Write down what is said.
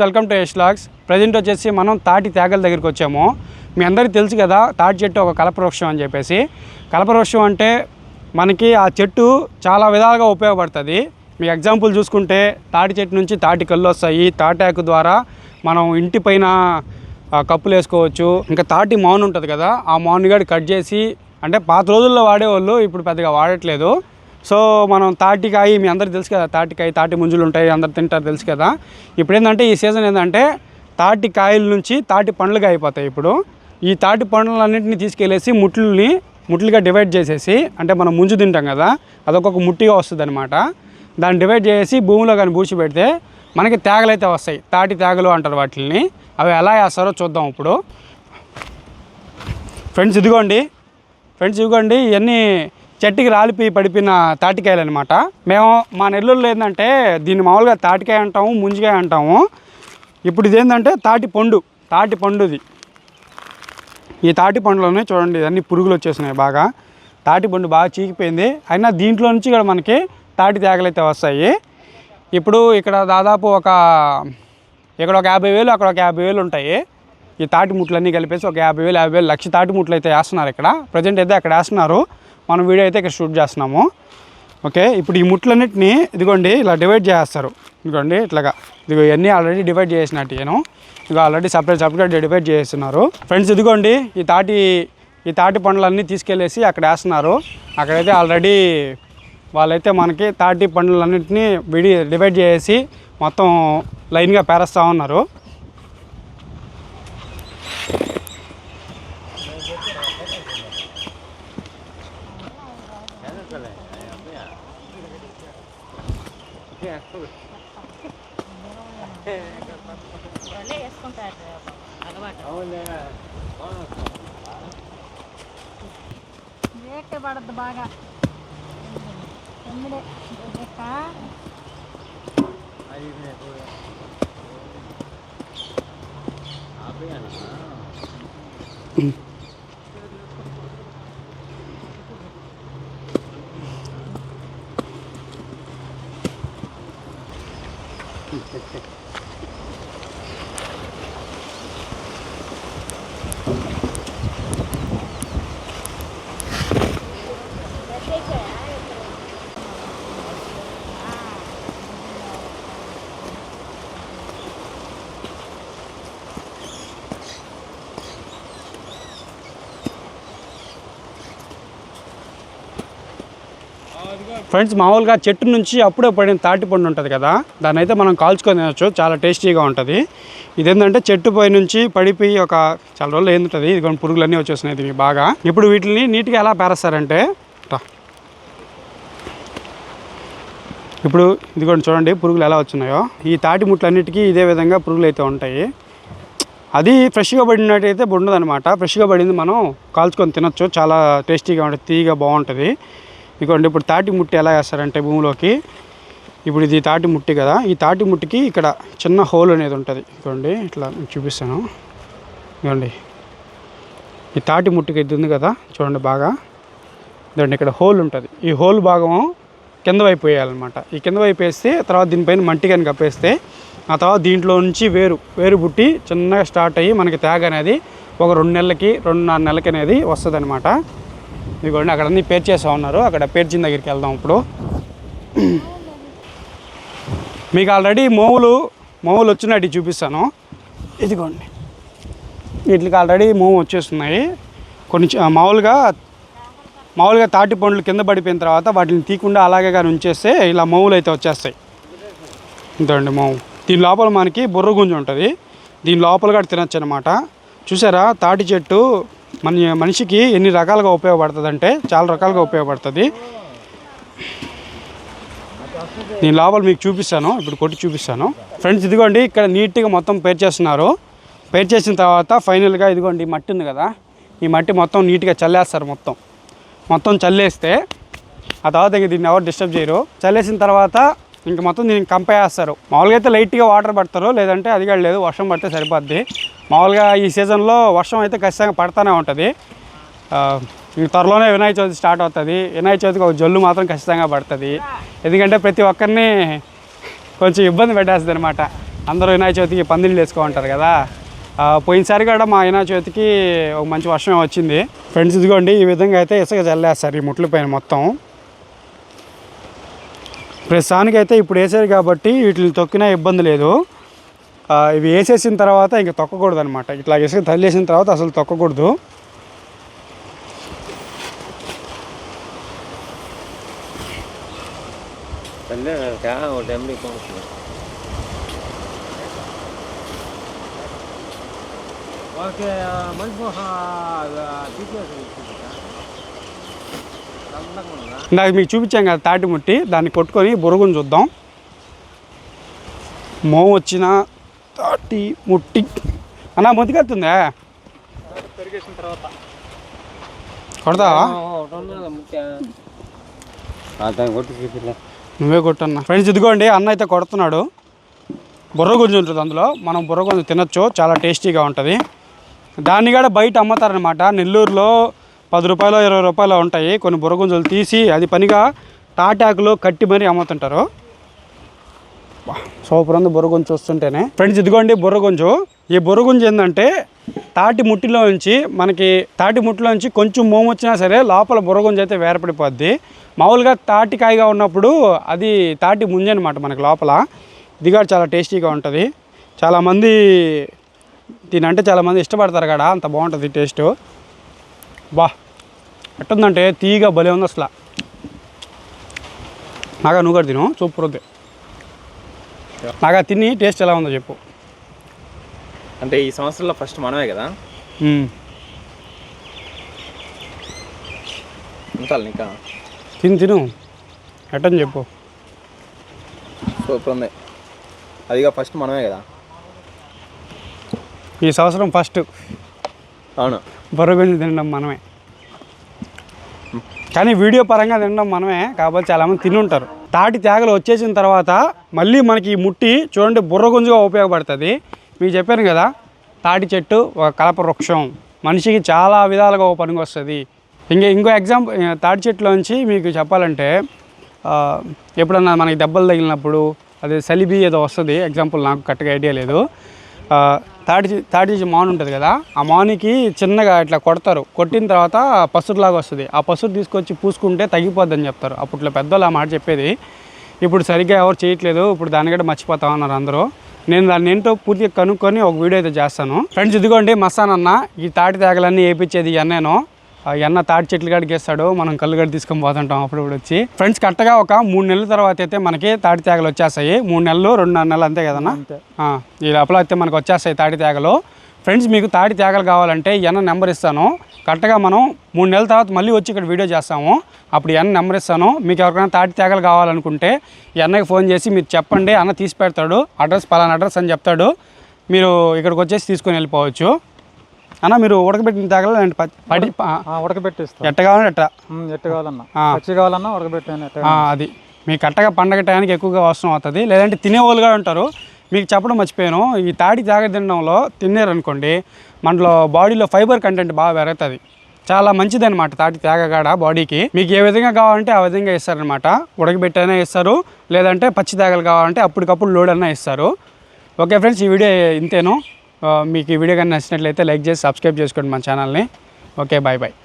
Friends welcome to Yash logs. Present వచ్చేసి మనం తాటి తేగల దగ్గరికి వచ్చాము. మీ అందరికీ తెలుసు కదా తాటి చెట్టు ఒక కలపవృక్షం అని చెప్పేసి. కలపవృక్షం అంటే మనకి ఆ చెట్టు చాలా విధాలుగా ఉపయోగపడుతుంది. మీ ఎగ్జాంపుల్ చూసుకుంటే తాటి చెట్టు నుంచి తాటి కళ్ళు వస్తాయి. తాటాకు ద్వారా మనం ఇంటి పైన కప్పులు వేసుకోవచ్చు. ఇంకా తాటి మౌన్ ఉంటుంది కదా ఆ మౌన్ గడి కట్ చేసి అంటే పాత రోజుల్లో వాడేవాళ్ళు ఇప్పుడు పెద్దగా వాడట్లేదు. సో మనం తాటికాయ మీ అందరికి తెలుసు కదా తాటికాయ తాటి ముంజులు ఉంటాయి అందరు తింటారు తెలుసు కదా. ఇప్పుడు ఏంటంటే ఈ సీజన్ ఏంటంటే తాటి కాయల నుంచి తాటి పండ్లుగా అయిపోతాయి ఇప్పుడు. ఈ తాటి పండ్లన్నింటినీ తీసుకెళ్ళేసి ముట్లని ముట్లుగా డివైడ్ చేసేసి అంటే మనం ముంజు తింటాం కదా అదొక ముట్టిగా వస్తుంది అనమాట దాన్ని డివైడ్ చేసి భూమిలో కానీ బూచి పెడితే మనకి తేగలు అయితే వస్తాయి. తాటి తేగలు అంటారు వాటిని అవి ఎలా వేస్తారో చూద్దాం ఇప్పుడు. ఫ్రెండ్స్ ఇదిగోండి. ఫ్రెండ్స్ ఇదిగోండి ఇవన్నీ చెట్టుకి రాలిపోయి పడిపోయిన తాటికాయలు అనమాట మేము మా నెల్లూరులో ఏంటంటే దీన్ని మామూలుగా తాటికాయ అంటాము ముంజికాయ అంటాము. ఇప్పుడు ఇదేంటంటే తాటి పండు తాటి పండుది. ఈ తాటి పండులోనే చూడండి ఇవన్నీ పురుగులు వచ్చేసినాయి బాగా. తాటి పండు బాగా చీకిపోయింది. అయినా దీంట్లో నుంచి ఇక్కడ మనకి తాటి తేగలు అయితే వస్తాయి. ఇప్పుడు ఇక్కడ దాదాపు ఒక ఇక్కడ ఒక యాభై వేలు అక్కడ ఒక యాభై వేలు ఉంటాయి. ఈ తాటి ముట్లన్నీ కలిపేసి ఒక యాభై వేలు యాభై వేలు లక్ష తాటి ముట్లు అయితే వేస్తున్నారు ఇక్కడ. ప్రజెంట్ అయితే అక్కడ వేస్తున్నారు. మనం వీడియో అయితే ఇక్కడ షూట్ చేస్తున్నాము. ఓకే ఇప్పుడు ఈ ముట్లన్నింటినీ ఇదిగోండి ఇలా డివైడ్ చేస్తారు ఇదిగోండి ఇట్లాగా. ఇదిగో ఇవన్నీ ఆల్రెడీ డివైడ్ చేసినట్టు నేను. ఇక ఆల్రెడీ సపరేట్ సపరేట్ డివైడ్ చేస్తున్నారు. ఫ్రెండ్స్ ఇదిగోండి ఈ తాటి ఈ తాటి పండ్లన్నీ తీసుకెళ్ళేసి అక్కడ వేస్తున్నారు. అక్కడైతే ఆల్రెడీ వాళ్ళైతే మనకి తాటి పండ్లన్నింటినీ విడి డివైడ్ చేసి మొత్తం లైన్గా పేరేస్తూ ఉన్నారు. వాళ్ళే రేట్ పడద్దు బాగా తొమ్మిది లెక్క ఫ్రెండ్స్ మామూలుగా చెట్టు నుంచి అప్పుడే పడిన తాటి పండు ఉంటుంది కదా దాన్ని అయితే మనం కాల్చుకొని తినచ్చు. చాలా టేస్టీగా ఉంటుంది. ఇదేంటంటే చెట్టు పై నుంచి పడిపోయి ఒక చాలా రోజులు ఏంటుంది ఇది కొన్ని పురుగులన్నీ వచ్చేస్తున్నాయి దీనికి బాగా. ఇప్పుడు వీటిని నీట్గా ఎలా పేరేస్తారంటే రా. ఇప్పుడు ఇదిగోండి చూడండి పురుగులు ఎలా వచ్చినాయో. ఈ తాటి ముట్లన్నిటికీ ఇదే విధంగా పురుగులు అయితే ఉంటాయి. అది ఫ్రెష్గా పడినట్టయితే ఉండదు అనమాట ఫ్రెష్గా పడింది మనం కాల్చుకొని తినొచ్చు. చాలా టేస్టీగా ఉంటుంది తీగా బాగుంటుంది. ఇదిగోండి ఇప్పుడు తాటి ముట్టి ఎలా వేస్తారంటే భూమిలోకి? ఇప్పుడు ఇది తాటి ముట్టి కదా ఈ తాటి ముట్టికి ఇక్కడ చిన్న హోల్ అనేది ఉంటుంది. ఇదిగోండి ఇట్లా చూపిస్తాను. ఇదిగోండి ఈ తాటి ముట్టికి ఇది ఉంది కదా చూడండి బాగా. ఇదండి ఇక్కడ హోల్ ఉంటుంది. ఈ హోల్ భాగం కింద వైపు వేయాలన్నమాట. ఈ కింద వైపు వేస్తే తర్వాత దీనిపైన మట్టి కానీ కప్పేస్తే ఆ తర్వాత దీంట్లో నుంచి వేరు వేరు పుట్టి చిన్నగా స్టార్ట్ అయ్యి మనకి తేగ అనేది ఒక రెండు నెలలకి రెండున్నర నెలలకి అనేది వస్తుంది అనమాట ఇదిగోండి అక్కడ అన్ని పేర్చేసా ఉన్నారు. అక్కడ పేర్చిన దగ్గరికి వెళ్దాం ఇప్పుడు. మీకు ఆల్రెడీ మోవులు మోవులు వచ్చినట్టు చూపిస్తాను. ఇదిగోండి. వీటికి ఆల్రెడీ మోము వచ్చేస్తున్నాయి. కొన్ని మామూలుగా మామూలుగా తాటి పండ్లు కింద పడిపోయిన తర్వాత వాటిని తీయకుండా అలాగే కానీ ఉంచేస్తే ఇలా మోవులు అయితే వచ్చేస్తాయి. ఇంతండి మోవు దీని లోపల మనకి బుర్ర గుంజు ఉంటుంది. దీని లోపల కూడా తినచ్చు అనమాట చూసారా? తాటి చెట్టు మన మనిషికి ఎన్ని రకాలుగా ఉపయోగపడుతుంది అంటే చాలా రకాలుగా ఉపయోగపడుతుంది. నేను లోపల మీకు చూపిస్తాను ఇప్పుడు కొట్టి చూపిస్తాను. ఫ్రెండ్స్ ఇదిగోండి ఇక్కడ నీట్గా మొత్తం పేర్చేస్తున్నారు పేర్చేసిన తర్వాత ఫైనల్గా ఇదిగోండి మట్టి ఉంది కదా. ఈ మట్టి మొత్తం నీట్గా చల్లేస్తారు మొత్తం. మొత్తం చల్లేస్తే ఆ తర్వాత ఇంక దీన్ని ఎవరు డిస్టర్బ్ చేయరు. చల్లేసిన తర్వాత ఇంక మొత్తం దీనికి కంపేస్తారు మామూలుగా అయితే లైట్గా వాటర్ పడతారు లేదంటే అది కూడా లేదు వర్షం పడితే సరిపోద్ది. మామూలుగా ఈ సీజన్లో వర్షం అయితే ఖచ్చితంగా పడతానే ఉంటుంది. ఇంక త్వరలోనే వినాయక చవితి స్టార్ట్ అవుతుంది. వినాయక చవితికి ఒక జల్లు మాత్రం ఖచ్చితంగా పడుతుంది. ఎందుకంటే ప్రతి ఒక్కరిని కొంచెం ఇబ్బంది పెట్టేస్తుంది అనమాట అందరూ వినాయక చవితికి పందిళ్ళు వేసుకోమంటారు కదా. పోయినసారి కూడా మా వినాయక చవితికి ఒక మంచి వర్షం వచ్చింది. ఫ్రెండ్స్ ఇదిగోండి ఈ విధంగా అయితే ఇసుక చల్లేస్తారు ఈ ముట్ల పైన మొత్తం. ప్రస్తుతానికి అయితే ఇప్పుడు వేసారు కాబట్టి వీటిని తొక్కినా ఇబ్బంది లేదు. ఇవి వేసేసిన తర్వాత ఇంకా తొక్కకూడదు అనమాట ఇట్లా వేసి తల్లేసిన తర్వాత అసలు తొక్కకూడదు. ఓకే మంచి ఇందాక మీకు చూపించాం కదా తాటి ముట్టి దాన్ని కొట్టుకొని బురుగుని చూద్దాం. మో వచ్చిన తాటి ముట్టి. అన్నా ముందుకెళ్తుందా? కొడతావా? నువ్వే కొట్టన్నా. ఫ్రెండ్స్ ఇదిగోండి అన్న అయితే కొడుతున్నాడు. బుర్ర గుంజు ఉంటుంది అందులో. మనం బుర్ర గుంజు తినొచ్చు చాలా టేస్టీగా ఉంటుంది. దాన్ని కూడా బయట అమ్ముతారనమాట నెల్లూరులో పది రూపాయలు ఇరవై రూపాయలు ఉంటాయి. కొన్ని బుర్రగుంజలు తీసి అది పనిగా టాటాకులో కట్టి మరీ అమ్ముతుంటారు. సూపర్ ఉంది బుర్రగుంజు చూస్తుంటేనే. ఫ్రెండ్స్ ఇదిగోండి బుర్రగుంజు. ఈ బుర్రగుంజు ఏంటంటే తాటి ముట్టిలో నుంచి మనకి తాటి ముట్టిలో నుంచి కొంచెం మోము వచ్చినా సరే లోపల బుర్రగుంజు అయితే వేరపడిపోద్ది. మామూలుగా తాటికాయగా ఉన్నప్పుడు అది తాటి ముంజ అనమాట మనకి లోపల. ఇది కూడా చాలా టేస్టీగా ఉంటుంది. చాలామంది దీని అంటే చాలామంది ఇష్టపడతారు కదా అంత బాగుంటుంది టేస్ట్. బా ఎట్టుందంటే తీగ భలే ఉంది అసలు. నాగా నువ్వు కూడా తిను సూపర్ ఉంది నాగా తిని టేస్ట్ ఎలా ఉందో చెప్పు. అంటే ఈ సంవత్సరంలో ఫస్ట్ మనమే కదా. ఉంటాలి ఇంకా? తిని తిను. ఎట్టని చెప్పు. సూపర్ ఉంది. అదిగా ఫస్ట్ మనమే కదా? ఈ సంవత్సరం ఫస్ట్. అవును. బొర్రగుంజి తినడం మనమే. కానీ వీడియో పరంగా తినడం మనమే కాబట్టి చాలామంది తిని ఉంటారు తాటి తేగలు వచ్చేసిన తర్వాత మళ్ళీ మనకి ఈ ముట్టి చూడండి బుర్రగుంజుగా ఉపయోగపడుతుంది. మీకు చెప్పాను కదా తాటి చెట్టు ఒక కలప వృక్షం. మనిషికి చాలా విధాలుగా ఓ పనికి వస్తుంది. ఇంకా ఇంకో ఎగ్జాంపుల్ తాటి చెట్టులోంచి మీకు చెప్పాలంటే ఎప్పుడన్నా మనకి దెబ్బలు తగిలినప్పుడు అదే సలిబి ఏదో వస్తుంది. ఎగ్జాంపుల్ నాకు కరెక్ట్గా ఐడియా లేదు. తాటి తాటి నుంచి మాను ఉంటుంది కదా ఆ మానికి చిన్నగా ఇట్లా కొడతారు. కొట్టిన తర్వాత పసురులాగా వస్తుంది. ఆ పసురు తీసుకొచ్చి పూసుకుంటే తగ్గిపోద్దని చెప్తారు. అప్పట్లో పెద్దోళ్ళు ఆ మాట చెప్పేది. ఇప్పుడు సరిగ్గా ఎవరు చేయట్లేదు. ఇప్పుడు దాని కూడా మర్చిపోతా ఉన్నారు అందరూ. నేను దాన్ని ఏంటో పూర్తిగా కనుక్కొని ఒక వీడియో అయితే చేస్తాను. ఫ్రెండ్స్ ఇదిగోండి మస్తాన్ అన్న ఈ తాటి తేగలన్నీ వేయించేది అన్నేను ఎన్న తాటి చెట్లు కాడికి వేస్తాడు మనం కళ్ళు గడి తీసుకొని పోతుంటాం అప్పుడప్పుడు వచ్చి. ఫ్రెండ్స్ కరెక్ట్గా ఒక మూడు నెలల తర్వాత అయితే మనకి తాటి తేగలు వచ్చేస్తాయి. మూడు నెలలు రెండున్నర నెలలు అంతే కదన్నా? ఈ లోపల అయితే మనకు వచ్చేస్తాయి తాటి తేగలు. ఫ్రెండ్స్ మీకు తాటి తేగలు కావాలంటే ఎన్న నెంబర్ ఇస్తాను. కరెక్ట్గా మనం మూడు నెలల తర్వాత మళ్ళీ వచ్చి ఇక్కడ వీడియో చేస్తాము. అప్పుడు ఎన్న నెంబర్ ఇస్తాను. మీకు ఎవరికైనా తాటి తేగలు కావాలనుకుంటే ఈ అన్నకి ఫోన్ చేసి మీరు చెప్పండి. అన్న తీసి పెడతాడు. అడ్రస్ పలానా అడ్రస్ అని చెప్తాడు. మీరు ఇక్కడికి వచ్చేసి తీసుకొని వెళ్ళిపోవచ్చు. అన్న మీరు ఉడకబెట్టిన తేగలు లేదంటే ఉడకబెట్టి ఎట్ట కావాలంటే ఎట్ట. ఎట్టు కావాలన్నా. పచ్చి కావాలన్నా ఉడకబెట్టాను ఆ, అది. మీ కట్టగా పండగ టయానికి ఎక్కువగా అవసరం అవుతుంది. లేదంటే తినేవాళ్ళు కూడా ఉంటారు. మీకు చెప్పడం మర్చిపోయాను. ఈ తాడి తాగ తినడంలో తిన్నారనుకోండి మనలో బాడీలో ఫైబర్ కంటెంట్ బాగా పెరుగుతుంది. చాలా మంచిది అనమాట తాటి తేగగాడ బాడీకి. మీకు ఏ విధంగా కావాలంటే ఆ విధంగా ఇస్తారనమాట ఉడకబెట్టైనా ఇస్తారు. లేదంటే పచ్చి తేగలు కావాలంటే అప్పటికప్పుడు లోడ్ అయినా ఇస్తారు. ఓకే ఫ్రెండ్స్ ఈ వీడియో ఇంతేను. మీకు ఈ వీడియో కానీ నచ్చినట్లయితే లైక్ చేసి సబ్స్క్రైబ్ చేసుకోండి మన ఛానల్ని. Okay bye bye